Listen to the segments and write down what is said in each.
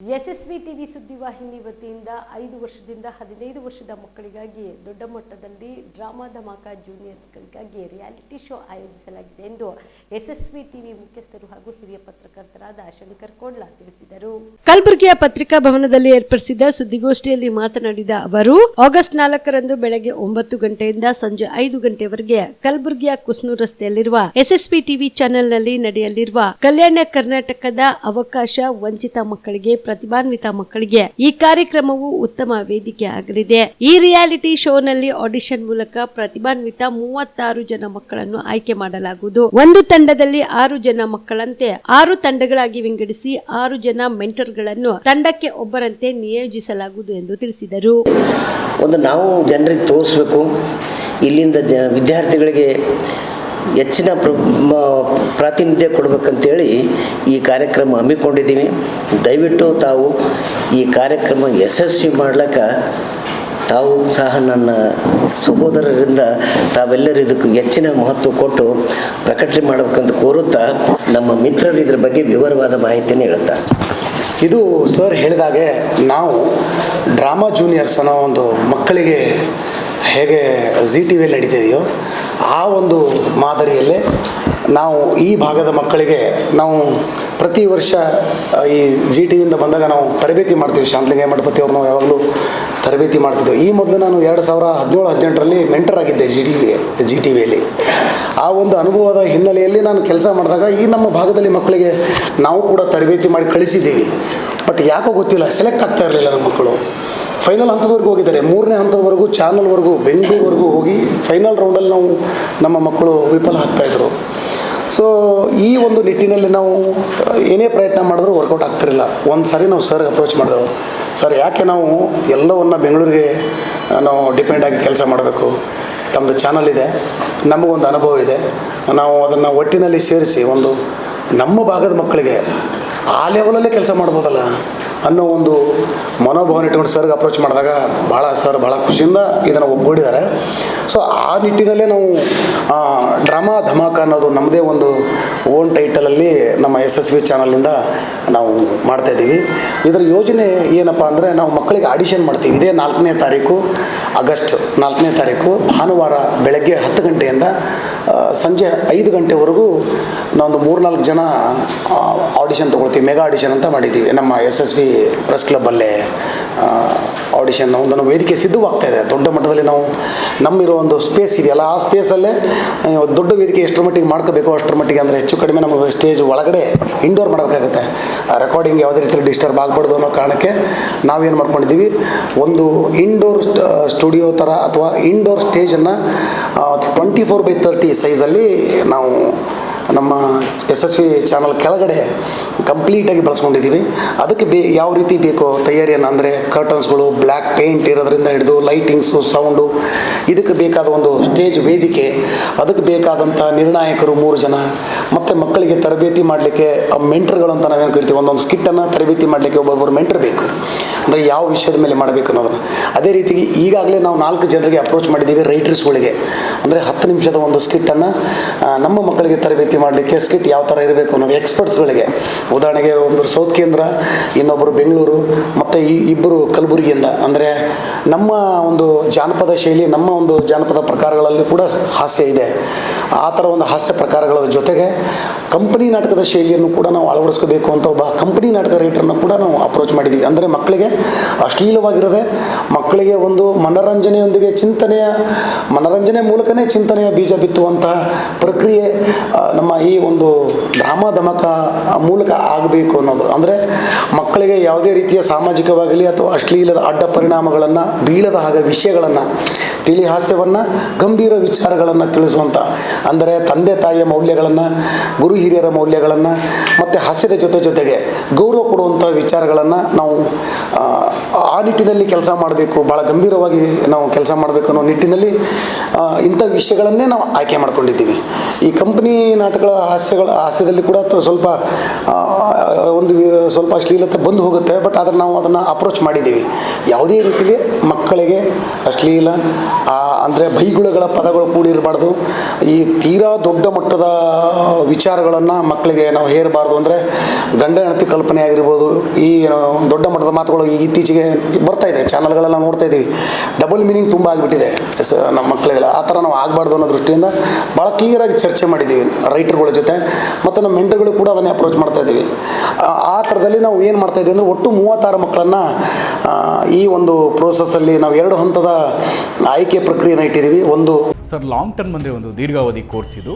SSV TV ಸುದ್ದಿವಾಹಿನಿ ವತಿಯಿಂದ ಐದು ವರ್ಷದಿಂದ ಹದಿನೈದು ವರ್ಷದ ಮಕ್ಕಳಿಗಾಗಿ ದೊಡ್ಡ ಮಟ್ಟದಲ್ಲಿ ಡ್ರಾಮಾ ಧಮಾಕ ಜೂನಿಯರ್ಸ್ಗಳಿಗಾಗಿ ರಿಯಾಲಿಟಿ ಶೋ ಆಯೋಜಿಸಲಾಗಿದೆ ಎಂದು ಯಶಸ್ವಿ ಟಿವಿ ಮುಖ್ಯಸ್ಥರು ಹಾಗೂ ಹಿರಿಯ ಪತ್ರಕರ್ತರಾದ ಶಂಕರ್ ಕೋಡ್ಲಾ ತಿಳಿಸಿದರು. ಕಲಬುರಗಿಯ ಪತ್ರಿಕಾ ಭವನದಲ್ಲಿ ಏರ್ಪಡಿಸಿದ್ದ ಸುದ್ದಿಗೋಷ್ಠಿಯಲ್ಲಿ ಮಾತನಾಡಿದ ಅವರು, ಆಗಸ್ಟ್ ನಾಲ್ಕರಂದು ಬೆಳಗ್ಗೆ ಒಂಬತ್ತು ಗಂಟೆಯಿಂದ ಸಂಜೆ ಐದು ಗಂಟೆವರೆಗೆ ಕಲಬುರಗಿಯ ಕುಸ್ನೂರು ರಸ್ತೆಯಲ್ಲಿರುವ ಯಶಸ್ವಿ ಟಿವಿ ಚಾನೆಲ್ನಲ್ಲಿ ನಡೆಯಲಿರುವ ಕಲ್ಯಾಣ ಕರ್ನಾಟಕದ ಅವಕಾಶ ವಂಚಿತ ಮಕ್ಕಳಿಗೆ ಪ್ರತಿಭಾನ್ವಿತ ಮಕ್ಕಳಿಗೆ ಈ ಕಾರ್ಯಕ್ರಮವು ಉತ್ತಮ ವೇದಿಕೆ ಆಗಲಿದೆ. ಈ ರಿಯಾಲಿಟಿ ಶೋನಲ್ಲಿ ಆಡಿಷನ್ ಮೂಲಕ ಪ್ರತಿಭಾನ್ವಿತ ಮೂವತ್ತಾರು ಜನ ಮಕ್ಕಳನ್ನು ಆಯ್ಕೆ ಮಾಡಲಾಗುವುದು. ಒಂದು ತಂಡದಲ್ಲಿ ಆರು ಜನ ಮಕ್ಕಳಂತೆ ಆರು ತಂಡಗಳಾಗಿ ವಿಂಗಡಿಸಿ ಆರು ಜನ ಮೆಂಟರ್ಗಳನ್ನು ತಂಡಕ್ಕೆ ಒಬ್ಬರಂತೆ ನಿಯೋಜಿಸಲಾಗುವುದು ಎಂದು ತಿಳಿಸಿದರು. ಒಂದು ನಾವು ಜನರಿಗೆ ತೋರಿಸಬೇಕು. ಇಲ್ಲಿಂದ ವಿದ್ಯಾರ್ಥಿಗಳಿಗೆ ಹೆಚ್ಚಿನ ಪ್ರಾತಿನಿಧ್ಯ ಕೊಡಬೇಕಂತೇಳಿ ಈ ಕಾರ್ಯಕ್ರಮ ಹಮ್ಮಿಕೊಂಡಿದ್ದೀವಿ. ದಯವಿಟ್ಟು ತಾವು ಈ ಕಾರ್ಯಕ್ರಮ ಯಶಸ್ವಿ ಮಾಡ್ಲಿಕ್ಕೆ ತಾವು ಸಹ ನನ್ನ ಸಹೋದರರಿಂದ ತಾವೆಲ್ಲರೂ ಇದಕ್ಕೆ ಹೆಚ್ಚಿನ ಮಹತ್ವ ಕೊಟ್ಟು ಪ್ರಕಟಣೆ ಮಾಡಬೇಕಂತ ಕೋರುತ್ತಾ ನಮ್ಮ ಮಿತ್ರರು ಇದ್ರ ಬಗ್ಗೆ ವಿವರವಾದ ಮಾಹಿತಿಯನ್ನು ಹೇಳ್ತಾರೆ ಇದು ಸರ್ ಹೇಳಿದಾಗೆ ನಾವು ಡ್ರಾಮಾ ಜೂನಿಯರ್ಸ್ ಅನ್ನೋ ಒಂದು ಮಕ್ಕಳಿಗೆ ಹೇಗೆ ಜಿ ಟಿ ವಿಯಲ್ಲಿ ನಡೀತಿದೆಯೋ ಆ ಒಂದು ಮಾದರಿಯಲ್ಲೇ ನಾವು ಈ ಭಾಗದ ಮಕ್ಕಳಿಗೆ ನಾವು ಪ್ರತಿ ವರ್ಷ ಈ ಜಿ ಟಿ ವಿಯಿಂದ ಬಂದಾಗ ನಾವು ತರಬೇತಿ ಮಾಡ್ತೀವಿ. ಶಾಂತಲಿಂಗ ಮಠಪತಿ ಅವ್ರು ನಾವು ಯಾವಾಗಲೂ ತರಬೇತಿ ಮಾಡ್ತಿದ್ದೆವು ಈ ಮೊದಲು ನಾನು ಎರಡು ಸಾವಿರ ಹದಿನೇಳು, ಹದಿನೆಂಟರಲ್ಲಿ ಮೆಂಟರ್ ಆಗಿದ್ದೆ G T V G T ವಿಯಲ್ಲಿ ಆ ಒಂದು ಅನುಭವದ ಹಿನ್ನೆಲೆಯಲ್ಲಿ ನಾನು ಕೆಲಸ ಮಾಡಿದಾಗ ಈ ನಮ್ಮ ಭಾಗದಲ್ಲಿ ಮಕ್ಕಳಿಗೆ ನಾವು ಕೂಡ ತರಬೇತಿ ಮಾಡಿ ಕಳಿಸಿದ್ದೀವಿ. ಬಟ್ ಯಾಕೋ ಗೊತ್ತಿಲ್ಲ ಸೆಲೆಕ್ಟ್ ಆಗ್ತಾ ಇರಲಿಲ್ಲ ನಮ್ಮ ಮಕ್ಕಳು. ಫೈನಲ್ ಹಂತದವರೆಗೂ ಹೋಗಿದ್ದಾರೆ. ಮೂರನೇ ಹಂತದವರೆಗೂ, ಚಾನಲ್ವರೆಗೂ, ಬೆಂಗಳೂರುವರೆಗೂ ಹೋಗಿ ಫೈನಲ್ ರೌಂಡಲ್ಲಿ ನಾವು ನಮ್ಮ ಮಕ್ಕಳು ವಿಫಲ ಆಗ್ತಾಯಿದ್ರು ಸೊ ಈ ಒಂದು ನಿಟ್ಟಿನಲ್ಲಿ ನಾವು, ಏನೇ ಪ್ರಯತ್ನ ಮಾಡಿದ್ರೂ ವರ್ಕೌಟ್ ಆಗ್ತಿರಲಿಲ್ಲ. ಒಂದು ಸಾರಿ ನಾವು ಸರ್ ಅಪ್ರೋಚ್ ಮಾಡಿದೆವು. ಸರ್ ಯಾಕೆ ನಾವು ಎಲ್ಲವನ್ನ ಬೆಂಗಳೂರಿಗೆ ನಾವು ಡಿಪೆಂಡ್ ಆಗಿ ಕೆಲಸ ಮಾಡಬೇಕು? ತಮ್ಮದು ಚಾನಲ್ ಇದೆ. ನಮಗೊಂದು ಅನುಭವ ಇದೆ. ನಾವು ಅದನ್ನು ಒಟ್ಟಿನಲ್ಲಿ ಸೇರಿಸಿ ಒಂದು ನಮ್ಮ ಭಾಗದ ಮಕ್ಕಳಿಗೆ ಆ ಲೆವೆಲಲ್ಲೇ ಕೆಲಸ ಮಾಡ್ಬೋದಲ್ಲ? ಅನ್ನೋ ಒಂದು ಮನೋಭಾವನೆ ಇಟ್ಕೊಂಡು ಸರ್ಗೆ ಅಪ್ರೋಚ್ ಮಾಡಿದಾಗ ಭಾಳ ಸರ್ ಭಾಳ ಖುಷಿಯಿಂದ ಇದನ್ನು ಒಪ್ಪಿಕೊಂಡಿದ್ದಾರೆ ಸೊ ಆ ನಿಟ್ಟಿನಲ್ಲೇ ನಾವು ಡ್ರಾಮಾ ಧಮಾಕ ಅನ್ನೋದು ನಮ್ಮದೇ ಒಂದು ಓನ್ ಟೈಟಲಲ್ಲಿ ನಮ್ಮ ಎಸ್ ಎಸ್ ವಿ ಚಾನಲಿಂದ ನಾವು ಮಾಡ್ತಾಯಿದ್ದೀವಿ ಇದರ ಯೋಜನೆ ಏನಪ್ಪ ಅಂದರೆ ನಾವು ಮಕ್ಕಳಿಗೆ ಆಡಿಷನ್ ಮಾಡ್ತೀವಿ. ಇದೇ ನಾಲ್ಕನೇ ತಾರೀಕು, ಆಗಸ್ಟ್ ನಾಲ್ಕನೇ ತಾರೀಕು, ಭಾನುವಾರ ಬೆಳಗ್ಗೆ ಹತ್ತು ಗಂಟೆಯಿಂದ ಸಂಜೆ ಐದು ಗಂಟೆವರೆಗೂ ನಾವೊಂದು ಮೂರ್ನಾಲ್ಕು ಜನ ಆಡಿಷನ್ ತೊಗೊಳ್ತೀವಿ. ಮೆಗಾ ಆಡಿಷನ್ ಅಂತ ಮಾಡಿದ್ದೀವಿ. ನಮ್ಮ ಎಸ್ ಎಸ್ ವಿ ಪ್ರೆಸ್ ಕ್ಲಬ್ಬಲ್ಲೇ ಆಡಿಷನ್ ಒಂದು ವೇದಿಕೆ ಸಿದ್ಧವಾಗ್ತಾ ಇದೆ ದೊಡ್ಡ ಮಟ್ಟದಲ್ಲಿ ನಾವು ನಮ್ಮಿರೋ ಒಂದು ಸ್ಪೇಸ್ ಇದೆಯಲ್ಲ, ಆ ಸ್ಪೇಸಲ್ಲೇ ದೊಡ್ಡ ವೇದಿಕೆ ಎಷ್ಟರ ಮಟ್ಟಿಗೆ ಮಾಡ್ಕೋಬೇಕು, ಅಷ್ಟರ ಮಟ್ಟಿಗೆ ಅಂದರೆ ಹೆಚ್ಚು ಕಡಿಮೆ ನಮಗೆ ಸ್ಟೇಜ್ ಒಳಗಡೆ ಇಂಡೋರ್ ಮಾಡಬೇಕಾಗುತ್ತೆ. ರೆಕಾರ್ಡಿಂಗ್ ಯಾವುದೇ ರೀತಿಯಲ್ಲಿ ಡಿಸ್ಟರ್ಬ್ ಆಗಬಾರ್ದು ಅನ್ನೋ ಕಾರಣಕ್ಕೆ ನಾವೇನು ಮಾಡ್ಕೊಂಡಿದ್ದೀವಿ, ಒಂದು ಇಂಡೋರ್ ಸ್ಟುಡಿಯೋ ಥರ ಅಥವಾ ಇಂಡೋರ್ ಸ್ಟೇಜನ್ನು ಟ್ವೆಂಟಿ ಫೋರ್ ಬೈ ತರ್ಟಿ ಸೈಜಲ್ಲಿ ನಾವು ನಮ್ಮ ಎಸ್ ಎಸ್ ವಿ ಚಾನಲ್ ಕೆಳಗಡೆ ಕಂಪ್ಲೀಟಾಗಿ ಬಳಸ್ಕೊಂಡಿದ್ದೀವಿ. ಅದಕ್ಕೆ ಬೇ ಯಾವ ರೀತಿ ಬೇಕೋ ತಯಾರಿಯನ್ನು ಅಂದರೆ ಕರ್ಟನ್ಸ್ಗಳು ಬ್ಲ್ಯಾಕ್ ಪೇಂಟ್ ಇರೋದ್ರಿಂದ ಹಿಡಿದು ಲೈಟಿಂಗ್ಸು ಸೌಂಡು ಇದಕ್ಕೆ ಬೇಕಾದ ಒಂದು ಸ್ಟೇಜ್ ವೇದಿಕೆ, ಅದಕ್ಕೆ ಬೇಕಾದಂಥ ನಿರ್ಣಾಯಕರು ಮೂರು ಜನ, ಮತ್ತು ಮಕ್ಕಳಿಗೆ ತರಬೇತಿ ಮಾಡಲಿಕ್ಕೆ ಮೆಂಟ್ರ್ಗಳು ಅಂತ ನಾವೇನು ಕರಿತೀವಿ, ಒಂದೊಂದು ಸ್ಕಿಟ್ಟನ್ನು ತರಬೇತಿ ಮಾಡಲಿಕ್ಕೆ ಒಬ್ಬೊಬ್ಬರು ಮೆಂಟ್ರ್ ಬೇಕು. ಅಂದರೆ ಯಾವ ವಿಷಯದ ಮೇಲೆ ಮಾಡಬೇಕು ಅನ್ನೋದನ್ನು. ಅದೇ ರೀತಿ ಈಗಾಗಲೇ ನಾವು ನಾಲ್ಕು ಜನರಿಗೆ ಅಪ್ರೋಚ್ ಮಾಡಿದ್ದೀವಿ ರೈಟರ್ಸ್ಗಳಿಗೆ ಅಂದರೆ ಹತ್ತು ನಿಮಿಷದ ಒಂದು ಸ್ಕಿಟ್ಟನ್ನು ನಮ್ಮ ಮಕ್ಕಳಿಗೆ ತರಬೇತಿ ಮಾಡಲಿಕ್ಕೆ ಸ್ಕಿಟ್ ಯಾವ ಥರ ಇರಬೇಕು ಅನ್ನೋದು ಎಕ್ಸ್ಪರ್ಟ್ಸ್ಗಳಿಗೆ ಉದಾಹರಣೆಗೆ ಒಂದು ಸೌತ್ ಕೇಂದ್ರ ಇನ್ನೊಬ್ಬರು ಬೆಂಗಳೂರು, ಮತ್ತು ಈ ಇಬ್ಬರು ಕಲಬುರಗಿಯಿಂದ. ಅಂದರೆ ನಮ್ಮ ಒಂದು ಜಾನಪದ ಶೈಲಿ, ನಮ್ಮ ಒಂದು ಜಾನಪದ ಪ್ರಕಾರಗಳಲ್ಲಿ ಕೂಡ ಹಾಸ್ಯ ಇದೆ. ಆ ಥರ ಒಂದು ಹಾಸ್ಯ ಪ್ರಕಾರಗಳ ಜೊತೆಗೆ ಕಂಪನಿ ನಾಟಕದ ಶೈಲಿಯನ್ನು ಕೂಡ ನಾವು ಅಳವಡಿಸ್ಕೋಬೇಕು ಅಂತ ಒಬ್ಬ ಕಂಪನಿ ನಾಟಕ ರೈಟರ್ನ ಕೂಡ ನಾವು ಅಪ್ರೋಚ್ ಮಾಡಿದ್ದೀವಿ. ಅಂದರೆ ಮಕ್ಕಳಿಗೆ ಅಶ್ಲೀಲವಾಗಿರದೆ ಮಕ್ಕಳಿಗೆ ಒಂದು ಮನರಂಜನೆಯೊಂದಿಗೆ ಚಿಂತನೆಯ, ಮನರಂಜನೆ ಮೂಲಕನೇ ಚಿಂತನೆಯ ಬೀಜ ಬಿತ್ತುವಂತಹ ಪ್ರಕ್ರಿಯೆ ನಮ್ಮ ಈ ಒಂದು ಧಾಮ ಧಮಕ ಮೂಲಕ ಆಗಬೇಕು ಅನ್ನೋದು. ಅಂದರೆ ಮಕ್ಕಳಿಗೆ ಯಾವುದೇ ರೀತಿಯ ಸಾಮಾಜಿಕವಾಗಲಿ ಅಥವಾ ಅಶ್ಲೀಲದ ಅಡ್ಡ ಪರಿಣಾಮಗಳನ್ನು, ಬೀಳದ ಹಾಗೆ ವಿಷಯಗಳನ್ನು ತಿಳಿ ಹಾಸ್ಯವನ್ನು ಗಂಭೀರ ವಿಚಾರಗಳನ್ನು ತಿಳಿಸುವಂಥ ಅಂದರೆ ತಂದೆ ತಾಯಿಯ ಮೌಲ್ಯಗಳನ್ನು, ಗುರು ಹಿರಿಯರ ಮೌಲ್ಯಗಳನ್ನು, ಮತ್ತು ಹಾಸ್ಯದ ಜೊತೆ ಜೊತೆಗೆ ಗೌರವ ಕೊಡುವಂಥ ವಿಚಾರಗಳನ್ನು ನಾವು ಆ, ನಿಟ್ಟಿನಲ್ಲಿ ಕೆಲಸ ಮಾಡಬೇಕು ಭಾಳ ಗಂಭೀರವಾಗಿ ನಾವು ಕೆಲಸ ಮಾಡಬೇಕು ಅನ್ನೋ ನಿಟ್ಟಿನಲ್ಲಿ ಇಂಥ ವಿಷಯಗಳನ್ನೇ ನಾವು ಆಯ್ಕೆ ಮಾಡ್ಕೊಂಡಿದ್ದೀವಿ. ಈ ಕಂಪ್ನಿ ನಾಟಕಗಳ ಹಾಸ್ಯಗಳ ಹಾಸ್ಯದಲ್ಲಿ ಕೂಡ ಸ್ವಲ್ಪ ಒಂದು ಸ್ವಲ್ಪ ಅಶ್ಲೀಲತೆ ಬಂದು ಹೋಗುತ್ತೆ ಬಟ್ ಆದರೆ ನಾವು ಅದನ್ನು ಅಪ್ರೋಚ್ ಮಾಡಿದ್ದೀವಿ. ಯಾವುದೇ ರೀತಿಯಲ್ಲಿ ಮಕ್ಕಳಿಗೆ ಅಶ್ಲೀಲ ಅಂದರೆ ಬೈಗುಳಗಳ ಪದಗಳು ಕೂಡಿರಬಾರ್ದು ಈ ತೀರಾ ದೊಡ್ಡ ಮಟ್ಟದ ವಿಚಾರಗಳನ್ನು ಮಕ್ಕಳಿಗೆ ನಾವು ಹೇರಬಾರ್ದು ಅಂದರೆ ಗಂಡ ಹೆಣತಿ ಕಲ್ಪನೆ ಆಗಿರ್ಬೋದು ಈ ದೊಡ್ಡ ಮಟ್ಟದ ಮಾತುಗಳು ಇತ್ತೀಚೆಗೆ ಬರ್ತಾ ಇದೆ ಚಾನಲ್ಗಳೆಲ್ಲ ನೋಡ್ತಾ ಇದ್ದೀವಿ. ಡಬಲ್ ಮೀನಿಂಗ್ ತುಂಬ ಆಗಿಬಿಟ್ಟಿದೆ. ಸ ನಮ್ಮ ಮಕ್ಕಳಿಗೆಲ್ಲ ಆ ಥರ ನಾವು ಆಗಬಾರ್ದು ಅನ್ನೋ ದೃಷ್ಟಿಯಿಂದ ಭಾಳ ಕ್ಲಿಯರಾಗಿ ಚರ್ಚೆ ಮಾಡಿದ್ದೀವಿ ರೈಟರ್ಗಳ ಜೊತೆ, ಮತ್ತು ನಮ್ಮ ಮೆಂಟರ್ಗಳು ಕೂಡ ಅದನ್ನೇ ಅಪ್ರೋಚ್ ಮಾಡ್ತಾ ಇದ್ದೀವಿ. ಆ- ಥರದಲ್ಲಿ ನಾವು ಏನು ಮಾಡ್ತಾ ಇದ್ದೀವಿ ಅಂದರೆ ಒಟ್ಟು ಮೂವತ್ತಾರು ಮಕ್ಕಳನ್ನು ಈ ಒಂದು ಪ್ರೋಸೆಸ್ಸಲ್ಲಿ ನಾವು ಎರಡು ಹಂತದ ಆಯ್ಕೆ ಪ್ರಕ್ರಿಯೆನ ಇಟ್ಟಿದ್ದೀವಿ. ಒಂದು ಸರ್ ಲಾಂಗ್ ಟರ್ಮ್ ಅಂದರೆ ಒಂದು ದೀರ್ಘಾವಧಿ ಕೋರ್ಸ್ ಇದು.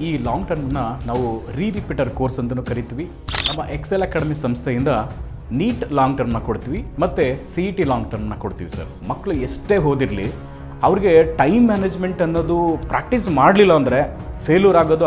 ಈ ಲಾಂಗ್ ಟರ್ಮ್ನ ನಾವು ರೀ ರಿಪೀಟರ್ ಕೋರ್ಸ್ ಅಂತಲೂ ಕರಿತೀವಿ. ನಮ್ಮ ಎಕ್ಸೆಲ್ ಅಕಾಡೆಮಿ ಸಂಸ್ಥೆಯಿಂದ ನೀಟ್ ಲಾಂಗ್ ಟರ್ಮ್ನ ಕೊಡ್ತೀವಿ, ಮತ್ತು ಸಿ ಇ ಟಿ ಲಾಂಗ್ ಟರ್ಮ್ನ ಕೊಡ್ತೀವಿ ಸರ್ ಮಕ್ಕಳು ಎಷ್ಟೇ ಓದಿರಲಿ, ಅವ್ರಿಗೆ ಟೈಮ್ ಮ್ಯಾನೇಜ್ಮೆಂಟ್ ಅನ್ನೋದು ಪ್ರಾಕ್ಟೀಸ್ ಮಾಡಲಿಲ್ಲ ಅಂದರೆ ಫೇಲ್ಯೂರ್ ಆಗೋದು